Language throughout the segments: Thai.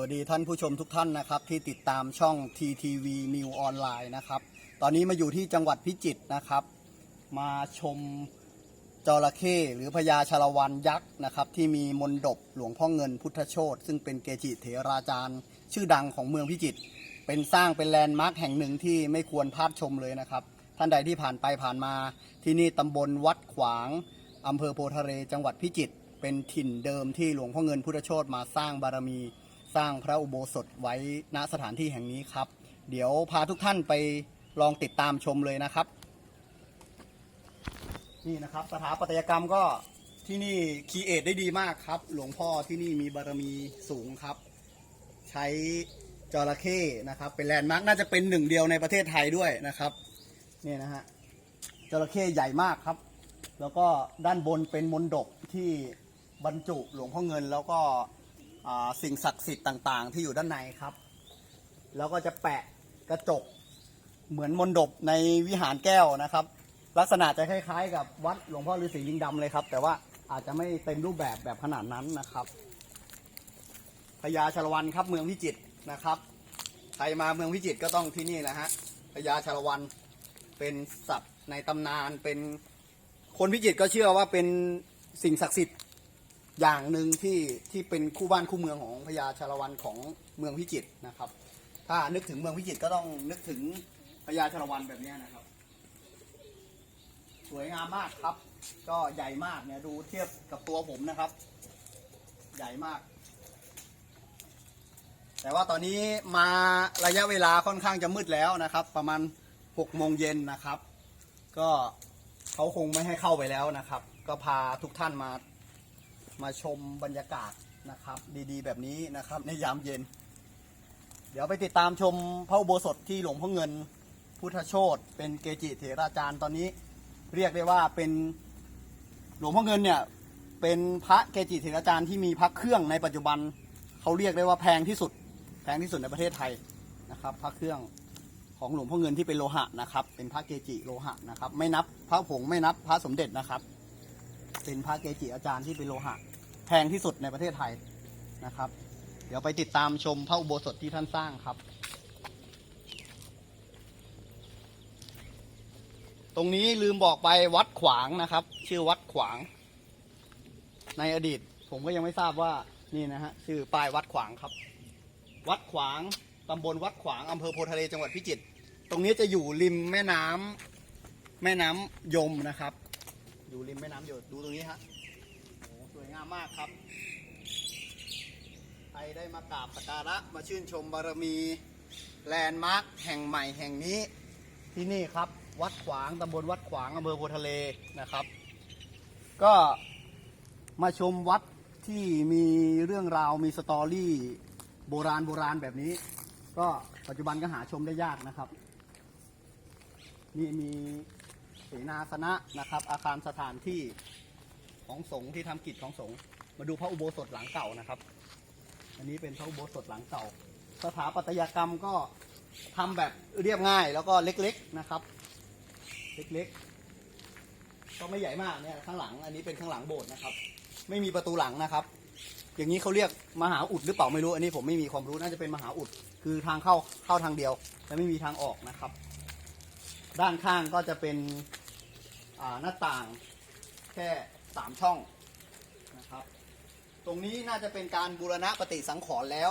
วัสดีท่านผู้ชมทุกท่านนะครับ ที่ติดตามช่อง TTV New Online นะครับ ตอนนี้มาอยู่ที่จังหวัดพิจิตรนะครับ มาชมจระเข้หรือพญาชาละวันยักษ์นะครับ ที่มีมนดบหลวงพ่อเงินพุทธโชตซึ่งเป็นเกจิเถราจารย์ ชื่อดังของเมืองพิจิตรเป็นสร้างเป็นแลนด์มาร์คแห่งหนึ่งที่ไม่ควรพลาดชมเลยนะครับ ท่านใดที่ผ่านไปผ่านมา ที่นี่ตำบลวัดขวางอำเภอโพธิ์ทะเลจังหวัดพิจิตรเป็นถิ่นเดิมที่หลวงพ่อเงินพุทธโชตมาสร้างบารมี สร้างพระอุโบสถไว้ณสถานที่แห่งนี้ครับ เดี๋ยวพาทุกท่านไปลองติดตามชมเลยนะครับ นี่นะครับสถาปัตยกรรมก็ที่นี่คีเอทได้ดีมากครับ หลวงพ่อที่นี่มีบารมีสูงครับ ใช้จระเข้นะครับ เป็นแลนด์มาร์กน่าจะเป็นหนึ่งเดียวในประเทศไทยด้วยนะครับนี่นะฮะจระเข้ใหญ่มากครับ แล้วก็ด้านบนเป็นมนดบที่บรรจุหลวงพ่อเงินแล้วก็ สิ่งศักดิ์สิทธิ์ต่างๆ ที่อยู่ด้านในครับ แล้วก็จะแปะกระจกเหมือนมนดบในวิหารแก้วนะครับ ลักษณะจะคล้ายๆ กับวัดหลวงพ่อฤาษีลิงดำเลยครับ แต่ว่าอาจจะไม่เต็มรูปแบบแบบขนาดนั้นนะครับพญาชลวันครับเมืองพิจิตรนะครับ ใครมาเมืองพิจิตรก็ต้องที่นี่นะฮะพญาชลวันเป็นสัตว์ในตำนานเป็นคนพิจิตรก็เชื่อว่าเป็นสิ่งศักดิ์สิทธิ์ อย่างหนึ่งที่ที่เป็นคู่บ้านคู่เมืองของพญาชาละวันของเมืองพิจิตรนะครับ ถ้านึกถึงเมืองพิจิตรก็ต้องนึกถึงพญาชาละวันแบบนี้นะครับ สวยงามมากครับ ก็ใหญ่มากเนี่ยดูเทียบกับตัวผมนะครับ ใหญ่มาก แต่ว่าตอนนี้มาระยะเวลาค่อนข้างจะมืดแล้วนะครับ ประมาณหกโมงเย็นนะครับ ก็เขาคงไม่ให้เข้าไปแล้วนะครับ ก็พาทุกท่านมา มาชมบรรยากาศนะครับ ดีๆ แบบนี้นะครับ ในยามเย็น เดี๋ยวไปติดตามชมพระอุโบสถที่หลวงพ่อเงิน พุทธโชตเป็นเกจิเถราจารย์ตอนนี้ เรียกได้ว่าเป็นหลวงพ่อเงินเนี่ยเป็นพระเกจิเถราจารย์ที่มีพระเครื่องในปัจจุบันเขาเรียกได้ว่าแพงที่สุด แพงที่สุดในประเทศไทยนะครับ พระเครื่องของหลวงพ่อเงินที่เป็นโลหะนะครับ เป็นพระเกจิโลหะนะครับ ไม่นับพระผงไม่นับพระสมเด็จนะครับ เป็นพระเกจิอาจารย์ที่เป็นโลหะแพงที่สุดในประเทศไทยนะครับ เดี๋ยวไปติดตามชมพระอุโบสถที่ท่านสร้างครับ ตรงนี้ลืมบอกไปวัดขวางนะครับ ชื่อวัดขวาง ในอดีต ผมก็ยังไม่ทราบว่านี่นะฮะชื่อป้ายวัดขวางครับ วัดขวางตำบลวัดขวางอำเภอโพทะเลจังหวัดพิจิตรตรงนี้จะอยู่ริมแม่น้ำแม่น้ำยมนะครับ อยู่ริมแม่น้ำยมดูตรงนี้ฮะโอ้สวยงามมากครับใครได้มากราบสักการะมาชื่นชมบารมีแลนด์มาร์คแห่งใหม่แห่งนี้ที่นี่ครับ วัดขวางตำบลวัดขวางอำเภอโพทะเลนะครับ ก็มาชมวัดที่มีเรื่องราวมีสตอรี่โบราณโบราณแบบนี้ ก็ปัจจุบันก็หาชมได้ยากนะครับ นี่มี เสนาสนะนะครับ อาคารสถานที่ของสงฆ์ที่ทำกิจของสงฆ์มาดูพระอุโบสถหลังเก่านะครับ อันนี้เป็นพระอุโบสถหลังเก่า สถาปัตยกรรมก็ทำแบบเรียบง่ายแล้วก็เล็กๆนะครับ เล็กๆ ก็ไม่ใหญ่มากเนี่ยข้างหลัง อันนี้เป็นข้างหลังโบสถ์นะครับ ไม่มีประตูหลังนะครับ อย่างนี้เขาเรียกมหาอุดหรือเปล่าไม่รู้ อันนี้ผมไม่มีความรู้น่าจะเป็นมหาอุด คือทางเข้าเข้าทางเดียว และไม่มีทางออกนะครับ ด้านข้างก็จะเป็นหน้าต่างแค่สามช่องนะครับ ตรงนี้น่าจะเป็นการบูรณะปฏิสังขรณ์แล้ว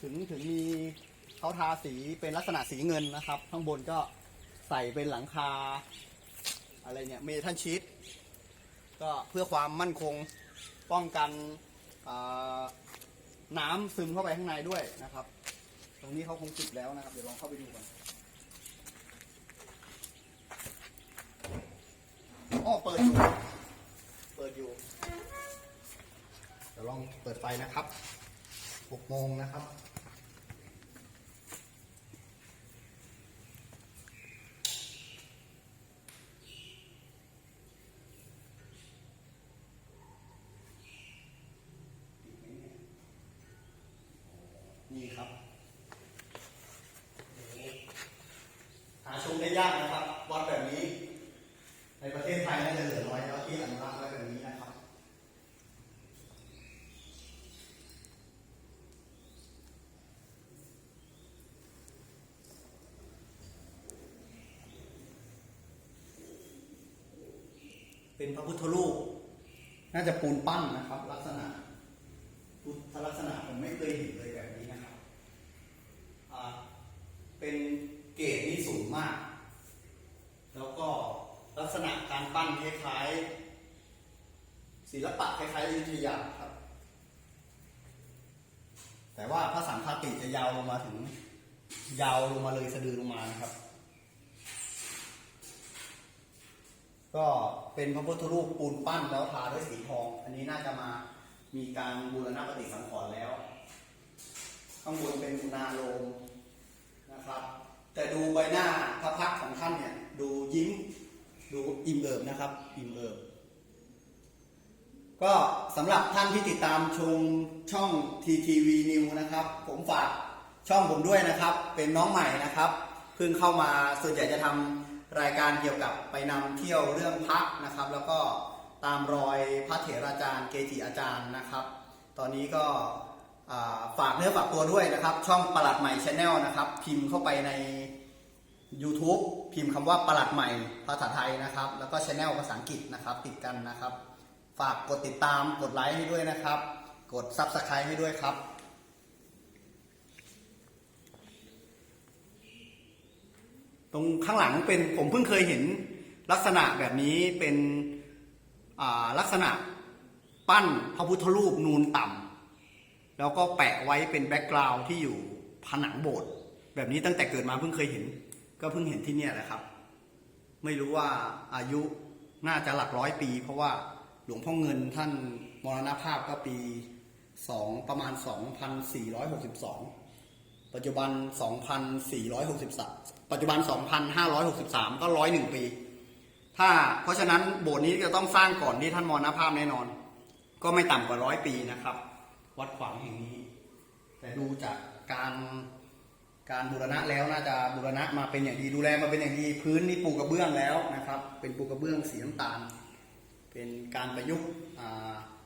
ถึงถึงมีเขาทาสีเป็นลักษณะสีเงินนะครับ ข้างบนก็ใส่เป็นหลังคา อะไรเนี่ยเมทัลชีตก็เพื่อความมั่นคงป้องกันน้ำซึมเข้าไปข้างในด้วยนะครับ ตรงนี้เขาคงปิดแล้วนะครับ เดี๋ยวลองเข้าไปดูกัน อเปิดอยู่เปิดอยู่เดี๋ยวลองเปิดไฟนะครับหกโมงนะครับ นี่ครับ หาชมได้ยากนะครับ วัดแบบนี้ ในประเทศไทยน่าจะเหลือน้อยแล้วที่อนุรักษ์ไว้แบบนี้นะครับ เป็นพระพุทธรูป น่าจะปูนปั้นนะครับ ลักษณะพุทธลักษณะผมไม่เคยเห็นเลยแบบนี้นะครับเป็นเกรดที่สูงมาก แล้วก็ลักษณะการปั้นคล้ายๆศิลปะคล้ายๆอยุธยาครับ แต่ว่าพระสังฆาติจะยาวลงมาถึง ยาวลงมาเลยสะดือลงมานะครับ ก็เป็นพระพุทธรูปปูนปั้นแล้วทาด้วยสีทอง อันนี้น่าจะมามีการบูรณะปฏิสังขรณ์แล้ว ข้างบนเป็นนาโลมนะครับ แต่ดูใบหน้าพระพักของท่านเนี่ย ดูยิ้ม ดูอิ่มเอิบนะครับ อิ่มเอิบก็สำหรับท่านที่ติดตามชมช่อง TTV New นะครับ ผมฝากช่องผมด้วยนะครับ เป็นน้องใหม่นะครับ เพิ่งเข้ามาส่วนใหญ่จะทำ รายการเกี่ยวกับไปนำเที่ยวเรื่องพระนะครับ แล้วก็ตามรอยพระเถราจารย์ เกจิอาจารย์นะครับ ตอนนี้ก็ฝากเนื้อฝากตัวด้วยนะครับ ช่องประหลัดใหม่ชาแนลนะครับ พิมพ์เข้าไปใน YouTube พิมพ์คำว่าประหลัดใหม่ภาษาไทยนะครับ แล้วก็ช anel ภาษาอังกฤษนะครับ ติดกันนะครับ ฝากกดติดตามกดไลค์ให้ด้วยนะครับ กด Subscribe ให้ด้วยครับ ตรงข้างหลังเป็นผมเพิ่งเคยเห็นลักษณะแบบนี้เป็นลักษณะปั้นพระพุทธรูปนูนต่ำแล้วก็แปะไว้เป็นแบ็กกราวด์ที่อยู่ผนังโบสถ์แบบนี้ตั้งแต่เกิดมาเพิ่งเคยเห็น ก็เพิ่งเห็นที่เนี่ยแหละครับ ไม่รู้ว่าอายุน่าจะหลักร้อยปี เพราะว่าหลวงพ่อเงินท่านมรณภาพก็ปีสองประมาณ 2,462 ปัจจุบัน 2,463 ปัจจุบัน 2,563 ก็ร้อยหนึ่งปี ถ้าเพราะฉะนั้นโบสถ์นี้จะต้องสร้างก่อนที่ท่านมรณภาพแน่นอน ก็ไม่ต่ำกว่าร้อยปีนะครับ วัดขวางแห่งนี้ แต่ดูจากการการบูรณะแล้วน่าจะบูรณะมาเป็นอย่างดีดูแลมาเป็นอย่างดีพื้นนี่ปูกระเบื้องแล้วนะครับ เป็นปูกระเบื้องสีน้ำตาล เป็นการประยุกต์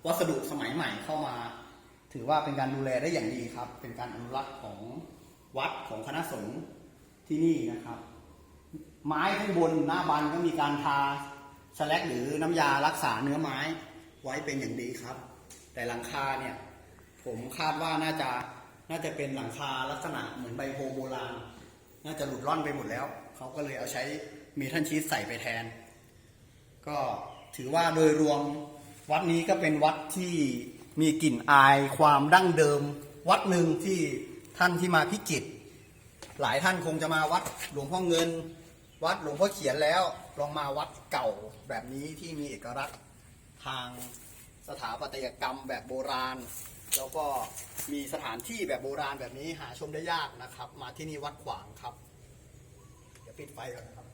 วัสดุสมัยใหม่เข้ามา ถือว่าเป็นการดูแลได้อย่างดีครับ เป็นการอนุรักษ์ของ วัดของคณะสงฆ์ที่นี่นะครับ ไม้ข้างบนหน้าบันก็มีการทาสแลกหรือน้ำยารักษาเนื้อไม้ไว้เป็นอย่างดีครับ แต่หลังคาเนี่ย ผมคาดว่าน่าจะน่าจะเป็นหลังคาลักษณะเหมือนใบโพโบราณ น่าจะหลุดร่อนไปหมดแล้ว เขาก็เลยเอาใช้เมทัลชีสใส่ไปแทน ก็ถือว่าโดยรวมวัดนี้ก็เป็นวัดที่มีกลิ่นอายความดั้งเดิม วัดหนึ่งที่ ท่านที่มาพิจิตรหลายท่านคงจะมาวัดหลวงพ่อเงิน วัดหลวงพ่อเขียนแล้ว ลองมาวัดเก่าแบบนี้ที่มีเอกลักษณ์ทางสถาปัตยกรรมแบบโบราณ แล้วก็มีสถานที่แบบโบราณแบบนี้หาชมได้ยากนะครับ มาที่นี่วัดขวางครับ เดี๋ยวปิดไฟก่อนนะครับ ก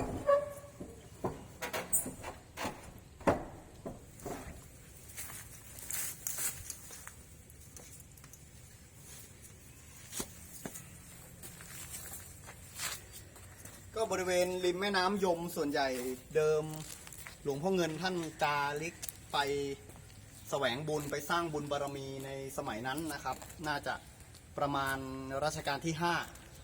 ็ บริเวณริมแม่น้ำยมส่วนใหญ่เดิมหลวงพ่อเงินท่านจาริกไปแสวงบุญไปสร้างบุญบารมีในสมัยนั้นนะครับ น่าจะประมาณรัชกาลที่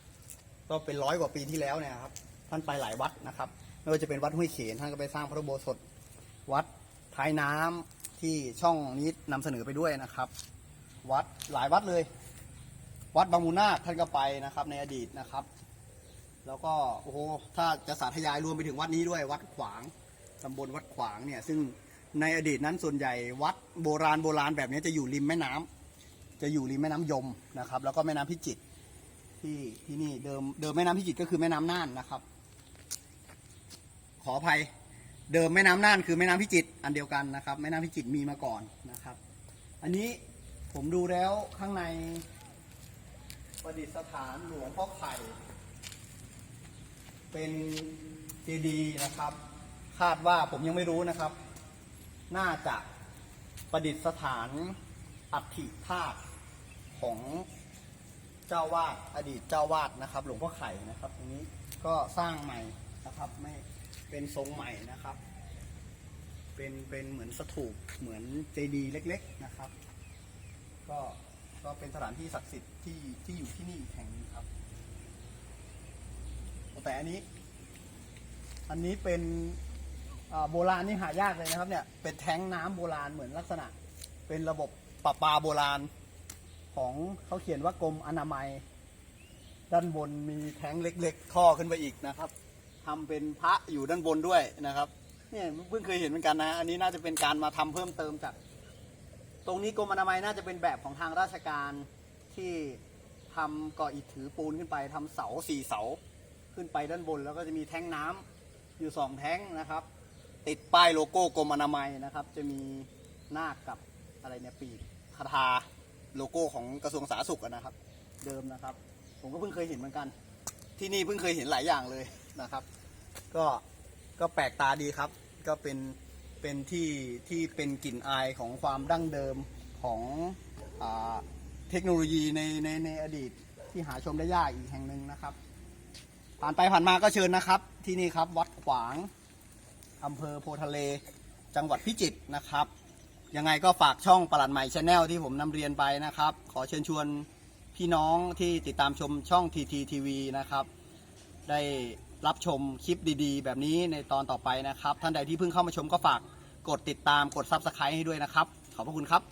5 ก็เป็นร้อยกว่าปีที่แล้วเนี่ยครับท่านไปหลายวัดนะครับไม่ว่าจะเป็นวัดห้วยเขนท่านก็ไปสร้างพระอุโบสถวัดท้ายน้ำที่ช่องนี้นำเสนอไปด้วยนะครับ วัดหลายวัดเลย วัดบางมูนาคท่านก็ไปนะครับในอดีตนะครับ แล้วก็โอ้โหถ้าจะสาธยายรวมไปถึงวัดนี้ด้วย วัดขวางตำบลวัดขวางเนี่ย ซึ่งในอดีตนั้นส่วนใหญ่วัดโบราณโบราณแบบนี้จะอยู่ริมแม่น้ำจะอยู่ริมแม่น้ำยมนะครับ แล้วก็แม่น้ำพิจิตรที่ที่นี่เดิมเดิมแม่น้ำพิจิตรก็คือแม่น้ำน่านนะครับ ขออภัยเดิมแม่น้ำน่านคือแม่น้ำพิจิตรอันเดียวกันนะครับ แม่น้ำพิจิตรมีมาก่อนนะครับ อันนี้ผมดูแล้วข้างในประดิษฐานหลวงพ่อไข่ เป็นเจดีนะครับ คาดว่าผมยังไม่รู้นะครับ น่าจะประดิษฐานอัฐิธาตุของเจ้าวาดอดีตเจ้าวาดนะครับ หลวงพ่อไข่นะครับตรงนี้ก็สร้างใหม่นะครับไม่เป็นทรงใหม่นะครับ เป็นเป็นเหมือนสถูปเหมือนเจดีย์เล็ก ๆนะครับ ก็ก็เป็นสถานที่ศักดิ์สิทธิ์ที่ที่อยู่ที่นี่แห่งนี้ครับ แต่อันนี้ อันนี้เป็นโบราณนี่หายากเลยนะครับ เนี่ย เป็นแท้งน้ำโบราณเหมือนลักษณะ เป็นระบบประปาโบราณ ของเขาเขียนว่ากรมอนามัย ด้านบนมีแท้งเล็ก ๆ ท่อขึ้นไปอีกนะครับทำเป็นพระอยู่ด้านบนด้วยนะครับเนี่ยเพิ่งเคยเห็นเหมือนกันนะ อันนี้น่าจะเป็นการมาทำเพิ่มเติมจาก ตรงนี้กรมอนามัยน่าจะเป็นแบบของทางราชการที่ทำก่ออิฐถือปูนขึ้นไปทำเสาสี่เสา ขึ้นไปด้านบน แล้วก็จะมีแท้งน้ำอยู่สองแท้งนะครับ ติดป้ายโลโก้กรมอนามัยนะครับ จะมีนาคกับอะไรเนี่ยปีกคาถาโลโก้ของกระทรวงสาธารณสุขนะครับ เดิมนะครับ ผมก็เพิ่งเคยเห็นเหมือนกัน ที่นี่เพิ่งเคยเห็นหลายอย่างเลยนะครับ ก็ก็แปลกตาดีครับ ก็เป็นเป็นที่ที่เป็นกลิ่นอายของความดั้งเดิมของอเทคโนโลยีในในในอดีตที่หาชมได้ยากอีกแห่งหนึ่งนะครับ ผ่านไปผ่านมาก็เชิญนะครับ ที่นี่ครับวัดขวางอำเภอโพทะเล จังหวัดพิจิตรนะครับ ยังไงก็ฝากช่องประหลัดใหม่ชาแนลที่ผมนำเรียนไปนะครับ ขอเชิญชวนพี่น้องที่ติดตามชมช่อง TTTV นะครับ ได้รับชมคลิปดีๆ แบบนี้ในตอนต่อไปนะครับ ท่านใดที่เพิ่งเข้ามาชมก็ฝากกดติดตามกด Subscribe ให้ด้วยนะครับ ขอบพระคุณครับ